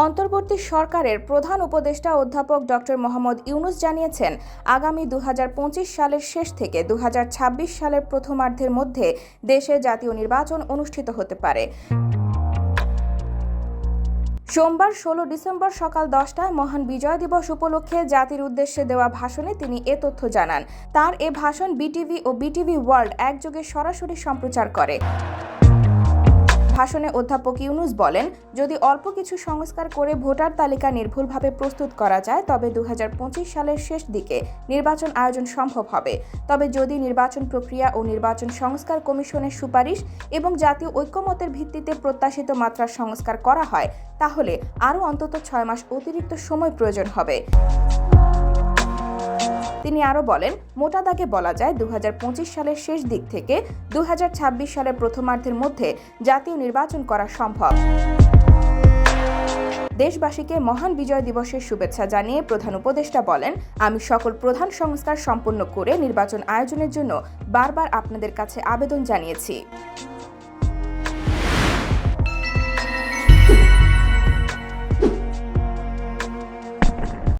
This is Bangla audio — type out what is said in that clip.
অন্তর্বর্তী সরকারের প্রধান উপদেষ্টা অধ্যাপক ডক্টর মোহাম্মদ ইউনুস জানিয়েছেন, আগামী দু হাজার পঁচিশ সালের শেষ থেকে দু হাজার ছাব্বিশ সালের প্রথমার্ধের মধ্যে দেশে জাতীয় নির্বাচন অনুষ্ঠিত হতে পারে। সোমবার ষোলো ডিসেম্বর সকাল দশটায় মহান বিজয় দিবস উপলক্ষে জাতির উদ্দেশ্যে দেওয়া ভাষণে তিনি এ তথ্য জানান। তার এ ভাষণ বিটিভি ও বিটিভি ওয়ার্ল্ড একযোগে সরাসরি সম্প্রচার করে। ভাষণে অধ্যাপক ইউনুস বলেন, যদি অল্প কিছু সংস্কার করে ভোটার তালিকা নির্ভুলভাবে প্রস্তুত করা যায়, তবে দু হাজার পঁচিশ সালের শেষ দিকে নির্বাচন আয়োজন সম্ভব হবে। তবে যদি নির্বাচন প্রক্রিয়া ও নির্বাচন সংস্কার কমিশনের সুপারিশ এবং জাতীয় ঐক্যমতের ভিত্তিতে প্রত্যাশিত মাত্রার সংস্কার করা হয়, তাহলে আরও অন্তত ছয় মাস অতিরিক্ত সময় প্রয়োজন হবে। তিনি আরও বলেন, মোটা দাগে বলা যায় দু হাজার পঁচিশ সালের শেষ দিক থেকে দু হাজার ছাব্বিশ সালের প্রথমার্ধের মধ্যে জাতীয় নির্বাচন করা সম্ভব। দেশবাসীকে মহান বিজয় দিবসের শুভেচ্ছা জানিয়ে প্রধান উপদেষ্টা বলেন, আমি সকল প্রধান সংস্কার সম্পন্ন করে নির্বাচন আয়োজনের জন্য বারবার আপনাদের কাছে আবেদন জানিয়েছি।